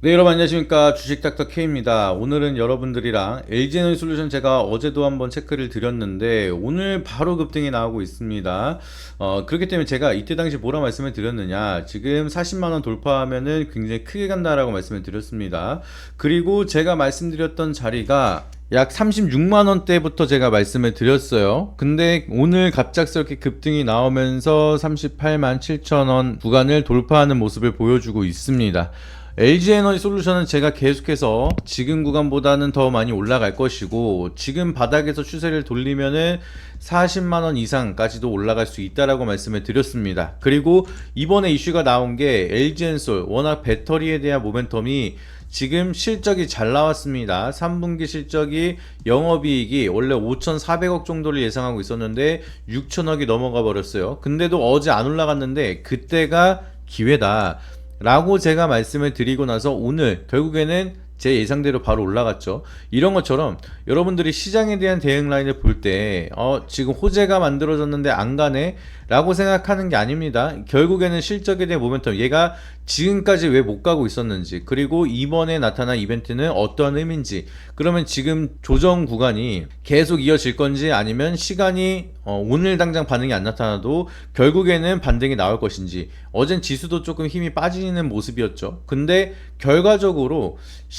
네 여러분 안녕하십니까. 주식닥터 K입니다. 오늘은 여러분들이랑 LG에너지 솔루션 제가 어제도 한번 체크를 드렸는데 오늘 바로 급등이 나오고 있습니다. 어, 그렇기 때문에 제가 이때 당시 뭐라 말씀을 드렸느냐. 지금 40만원 돌파하면은 굉장히 크게 간다라고 말씀을 드렸습니다. 그리고 제가 말씀드렸던 자리가 약 36만원대부터 제가 말씀을 드렸어요. 근데 오늘 갑작스럽게 급등이 나오면서 38만 7천원 구간을 돌파하는 모습을 보여주고 있습니다. LG 에너지 솔루션은 제가 계속해서 지금 구간보다는 더 많이 올라갈 것이고 지금 바닥에서 추세를 돌리면은 40만 원 이상까지도 올라갈 수 있다라고 말씀을 드렸습니다. 그리고 이번에 이슈가 나온 게 LG 엔솔 워낙 배터리에 대한 모멘텀이 지금 실적이 잘 나왔습니다. 3분기 실적이 영업이익이 원래 5,400억 정도를 예상하고 있었는데 6천억이 넘어가 버렸어요. 근데도 어제 안 올라갔는데 그때가 기회다. 라고 제가 말씀을 드리고 나서 오늘 결국에는 제 예상대로 바로 올라갔죠. 이런 것처럼 여러분들이 시장에 대한 대응 라인을 볼 때, 어, 지금 호재가 만들어졌는데 안 가네? 라고 생각하는 게 아닙니다. 결국에는 실적에 대한 모멘텀, 얘가 지금까지 왜 못 가고 있었는지, 그리고 이번에 나타난 이벤트는 어떠한 의미인지, 그러면 지금 조정 구간이 계속 이어질 건지 아니면 시간이 어, 오늘 당장 반응이 안 나타나도 결국에는 반등이 나올 것인지, 어젠 지수도 조금 힘이 빠지는 모습이었죠. 근데 결과적으로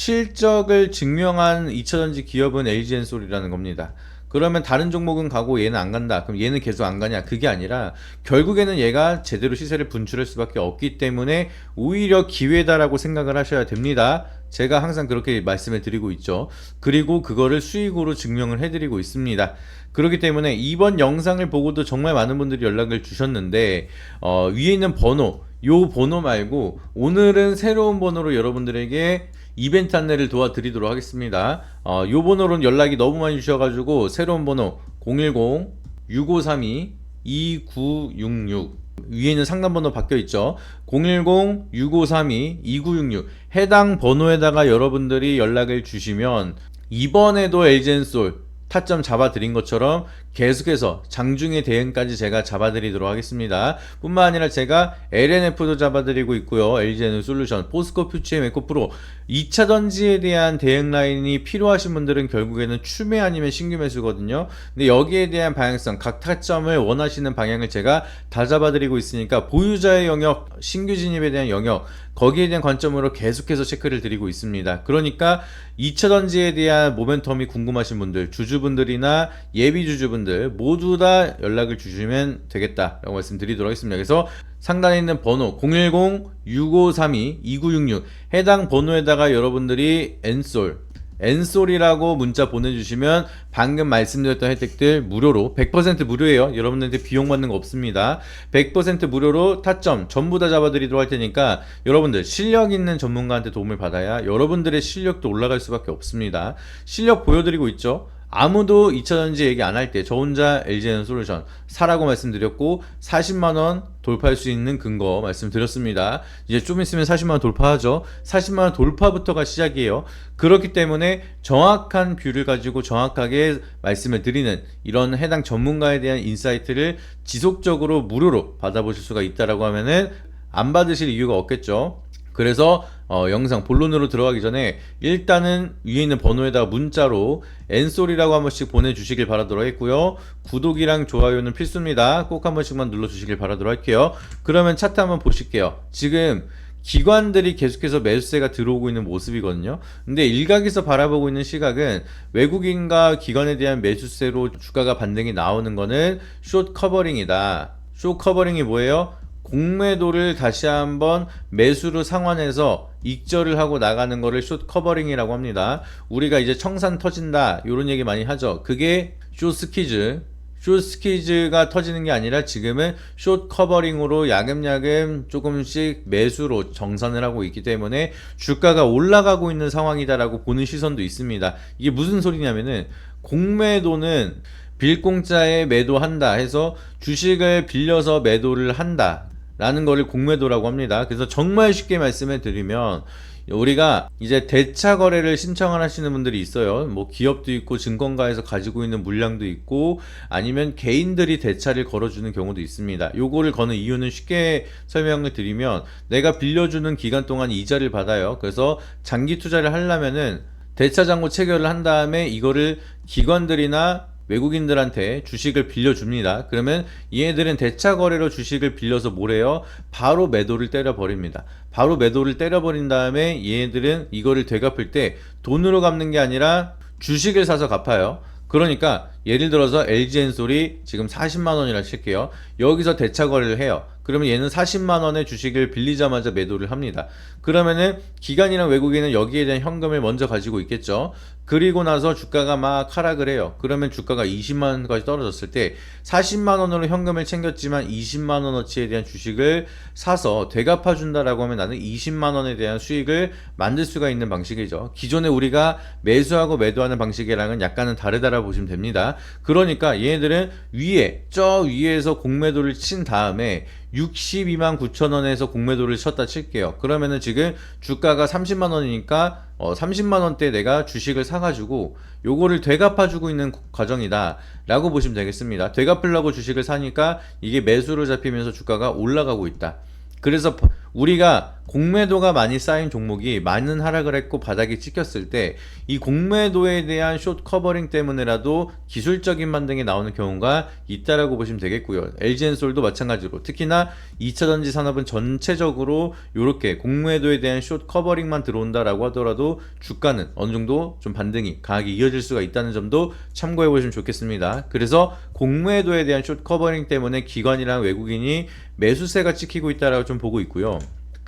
실적을 증명한 2차전지 기업은 LG엔솔이라는 겁니다. 그러면 다른 종목은 가고 얘는 안 간다. 그럼 얘는 계속 안 가냐? 그게 아니라 결국에는 얘가 제대로 시세를 분출할 수밖에 없기 때문에 오히려 기회다라고 생각을 하셔야 됩니다. 제가 항상 그렇게 말씀을 드리고 있죠. 그리고 그거를 수익으로 증명을 해드리고 있습니다. 그렇기 때문에 이번 영상을 보고도 정말 많은 분들이 연락을 주셨는데 어, 위에 있는 번호 요 번호 말고 오늘은 새로운 번호로 여러분들에게 이벤트 안내를 도와드리도록 하겠습니다. 어, 요 번호로는 연락이 너무 많이 주셔가지고 새로운 번호 010-6532-2966 위에 있는 상담번호 바뀌어 있죠. 010-6532-2966 해당 번호에다가 여러분들이 연락을 주시면 이번에도 엘젠솔 타점 잡아드린 것처럼 계속해서 장중의 대응까지 제가 잡아드리도록 하겠습니다. 뿐만 아니라 제가 LNF도 잡아드리고 있고요. LG에는 솔루션, 포스코 퓨치엠 에코프로 2차 전지에 대한 대응 라인이 필요하신 분들은 결국에는 추매 아니면 신규 매수거든요. 근데 여기에 대한 방향성, 각 타점을 원하시는 방향을 제가 다 잡아드리고 있으니까 보유자의 영역, 신규 진입에 대한 영역, 거기에 대한 관점으로 계속해서 체크를 드리고 있습니다. 그러니까 2차 전지에 대한 모멘텀이 궁금하신 분들, 주주분들이나 예비 주주분들 모두 다 연락을 주시면 되겠다라고 말씀드리도록 하겠습니다. 그래서 상단에 있는 번호 010-6532-2966 해당 번호에다가 여러분들이 엔솔 엔솔이라고 문자 보내주시면 방금 말씀드렸던 혜택들 무료로 100% 무료예요. 여러분들한테 비용 받는 거 없습니다. 100% 무료로 타점 전부 다 잡아드리도록 할 테니까 여러분들 실력 있는 전문가한테 도움을 받아야 여러분들의 실력도 올라갈 수밖에 없습니다. 실력 보여드리고 있죠. 아무도 2차전지 얘기 안 할 때 저 혼자 LG에는 솔루션 사라고 말씀드렸고 40만원 돌파할 수 있는 근거 말씀드렸습니다. 이제 좀 있으면 40만원 돌파하죠. 40만원 돌파부터가 시작이에요. 그렇기 때문에 정확한 뷰를 가지고 정확하게 말씀을 드리는 이런 해당 전문가에 대한 인사이트를 지속적으로 무료로 받아보실 수가 있다라고 하면은 안 받으실 이유가 없겠죠. 그래서 어, 영상 본론으로 들어가기 전에 일단은 위에 있는 번호에다가 문자로 엔솔이라고 한 번씩 보내주시길 바라도록 했고요. 구독이랑 좋아요는 필수입니다. 꼭 한 번씩만 눌러주시길 바라도록 할게요. 그러면 차트 한번 보실게요. 지금 기관들이 계속해서 매수세가 들어오고 있는 모습이거든요. 근데 일각에서 바라보고 있는 시각은 외국인과 기관에 대한 매수세로 주가가 반등이 나오는 거는 숏 커버링이다. 숏 커버링이 뭐예요? 공매도를 다시 한번 매수로 상환해서 익절을 하고 나가는 거를 숏 커버링이라고 합니다. 우리가 이제 청산 터진다 이런 얘기 많이 하죠. 그게 숏 스키즈 숏 스키즈가 터지는 게 아니라 지금은 숏 커버링으로 야금야금 조금씩 매수로 정산을 하고 있기 때문에 주가가 올라가고 있는 상황이다라고 보는 시선도 있습니다. 이게 무슨 소리냐면은 공매도는 빌공짜에 매도한다 해서 주식을 빌려서 매도를 한다 라는 거를 공매도라고 합니다. 그래서 정말 쉽게 말씀해 드리면 우리가 이제 대차 거래를 신청을 하시는 분들이 있어요. 뭐 기업도 있고 증권가에서 가지고 있는 물량도 있고 아니면 개인들이 대차를 걸어주는 경우도 있습니다. 요거를 거는 이유는 쉽게 설명을 드리면 내가 빌려주는 기간 동안 이자를 받아요. 그래서 장기 투자를 하려면은 대차 잔고 체결을 한 다음에 이거를 기관들이나 외국인들한테 주식을 빌려줍니다. 그러면 얘네들은 대차 거래로 주식을 빌려서 뭐래요? 바로 매도를 때려버립니다. 바로 매도를 때려버린 다음에 얘네들은 이거를 되갚을 때 돈으로 갚는 게 아니라 주식을 사서 갚아요. 그러니까 예를 들어서 LG엔솔이 지금 40만 원이라 칠게요. 여기서 대차 거래를 해요. 그러면 얘는 40만 원의 주식을 빌리자마자 매도를 합니다. 그러면은 기관이랑 외국인은 여기에 대한 현금을 먼저 가지고 있겠죠. 그리고 나서 주가가 막 하락을 해요. 그러면 주가가 20만 원까지 떨어졌을 때 40만 원으로 현금을 챙겼지만 20만 원어치에 대한 주식을 사서 되갚아 준다라고 하면 나는 20만 원에 대한 수익을 만들 수가 있는 방식이죠. 기존에 우리가 매수하고 매도하는 방식이랑은 약간은 다르다라고 보시면 됩니다. 그러니까 얘네들은 위에 저 위에서 공매도를 친 다음에 62만 9천 원에서 공매도를 쳤다 칠게요. 그러면은 지금 주가가 30만 원이니까 어 30만 원대 내가 주식을 사가지고 요거를 되갚아주고 있는 과정이다 라고 보시면 되겠습니다. 되갚으려고 주식을 사니까 이게 매수로 잡히면서 주가가 올라가고 있다. 그래서 우리가 공매도가 많이 쌓인 종목이 많은 하락을 했고 바닥이 찍혔을 때 이 공매도에 대한 숏 커버링 때문에라도 기술적인 반등이 나오는 경우가 있다라고 보시면 되겠고요. LG엔솔도 마찬가지로 특히나 2차 전지 산업은 전체적으로 이렇게 공매도에 대한 숏 커버링만 들어온다라고 하더라도 주가는 어느 정도 좀 반등이 강하게 이어질 수가 있다는 점도 참고해 보시면 좋겠습니다. 그래서 공매도에 대한 숏 커버링 때문에 기관이랑 외국인이 매수세가 찍히고 있다라고 좀 보고 있고요.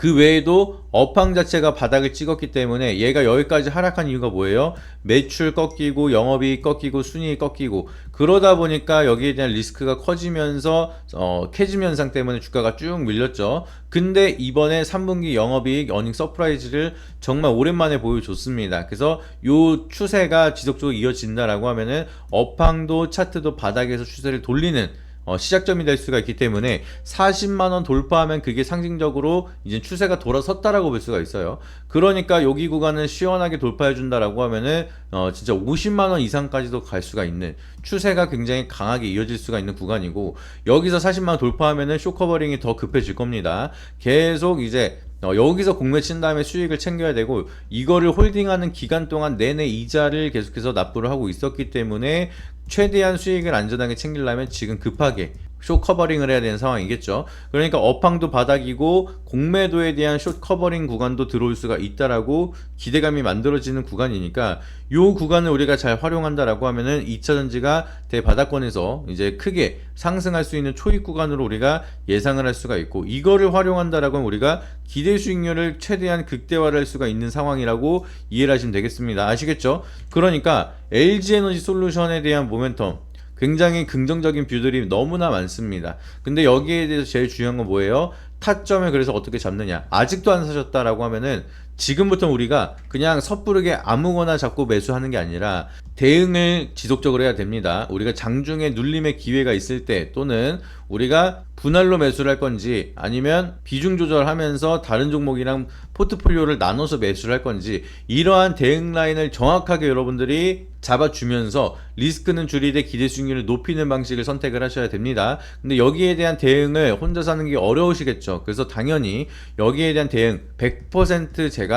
그 외에도 업황 자체가 바닥을 찍었기 때문에 얘가 여기까지 하락한 이유가 뭐예요? 매출 꺾이고 영업이익 꺾이고 순이익 꺾이고 그러다 보니까 여기에 대한 리스크가 커지면서 어, 캐즘 현상 때문에 주가가 쭉 밀렸죠. 근데 이번에 3분기 영업이익 어닝 서프라이즈를 정말 오랜만에 보여줬습니다. 그래서 요 추세가 지속적으로 이어진다라고 하면은 업황도 차트도 바닥에서 추세를 돌리는 어, 시작점이 될 수가 있기 때문에 40만 원 돌파하면 그게 상징적으로 이제 추세가 돌아섰다라고 볼 수가 있어요. 그러니까 여기 구간을 시원하게 돌파해 준다라고 하면은 어, 진짜 50만 원 이상까지도 갈 수가 있는 추세가 굉장히 강하게 이어질 수가 있는 구간이고 여기서 40만 원 돌파하면은 쇼 커버링이 더 급해질 겁니다. 계속 이제 어, 여기서 공매 친 다음에 수익을 챙겨야 되고 이거를 홀딩하는 기간 동안 내내 이자를 계속해서 납부를 하고 있었기 때문에 최대한 수익을 안전하게 챙기려면 지금 급하게 숏 커버링을 해야 되는 상황이겠죠. 그러니까 업황도 바닥이고 공매도에 대한 숏 커버링 구간도 들어올 수가 있다라고 기대감이 만들어지는 구간이니까 요 구간을 우리가 잘 활용한다라고 하면은 2차 전지가 대바닥권에서 이제 크게 상승할 수 있는 초입 구간으로 우리가 예상을 할 수가 있고 이거를 활용한다라고 하면 우리가 기대 수익률을 최대한 극대화를 할 수가 있는 상황이라고 이해를 하시면 되겠습니다. 아시겠죠? 그러니까 LG 에너지 솔루션에 대한 모멘텀 굉장히 긍정적인 뷰들이 너무나 많습니다. 근데 여기에 대해서 제일 중요한 건 뭐예요? 타점을 그래서 어떻게 잡느냐. 아직도 안 사셨다라고 하면은 지금부터 우리가 그냥 섣부르게 아무거나 잡고 매수하는 게 아니라 대응을 지속적으로 해야 됩니다. 우리가 장중에 눌림의 기회가 있을 때 또는 우리가 분할로 매수를 할 건지 아니면 비중 조절하면서 다른 종목이랑 포트폴리오를 나눠서 매수를 할 건지 이러한 대응 라인을 정확하게 여러분들이 잡아주면서 리스크는 줄이되 기대 수익률을 높이는 방식을 선택을 하셔야 됩니다. 근데 여기에 대한 대응을 혼자 사는 게 어려우시겠죠. 그래서 당연히 여기에 대한 대응 100% 제가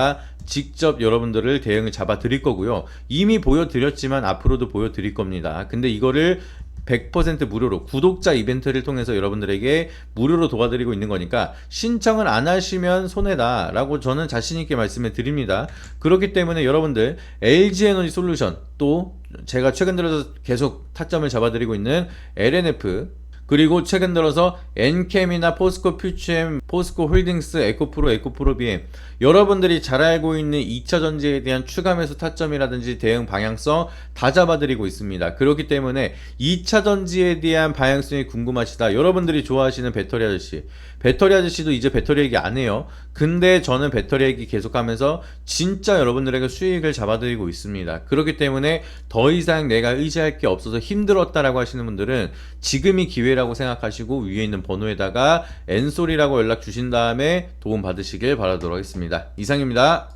직접 여러분들을 대응을 잡아 드릴 거고요. 이미 보여드렸지만 앞으로도 보여드릴 겁니다. 근데 이거를 100% 무료로 구독자 이벤트를 통해서 여러분들에게 무료로 도와드리고 있는 거니까 신청을 안 하시면 손해다 라고 저는 자신 있게 말씀을 드립니다. 그렇기 때문에 여러분들 LG 에너지 솔루션 또 제가 최근 들어서 계속 타점을 잡아드리고 있는 LNF 그리고 최근 들어서 엔캠이나 포스코 퓨치엠, 포스코 홀딩스, 에코프로, 에코프로 비엠 여러분들이 잘 알고 있는 2차 전지에 대한 추가 매수 타점이라든지 대응 방향성 다 잡아드리고 있습니다. 그렇기 때문에 2차 전지에 대한 방향성이 궁금하시다. 여러분들이 좋아하시는 배터리 아저씨, 배터리 아저씨도 이제 배터리 얘기 안 해요. 근데 저는 배터리 얘기 계속하면서 진짜 여러분들에게 수익을 잡아드리고 있습니다. 그렇기 때문에 더 이상 내가 의지할 게 없어서 힘들었다라고 하시는 분들은 지금이 기회라고 생각하시고 위에 있는 번호에다가 엔솔이라고 연락 주신 다음에 도움 받으시길 바라도록 하겠습니다. 이상입니다.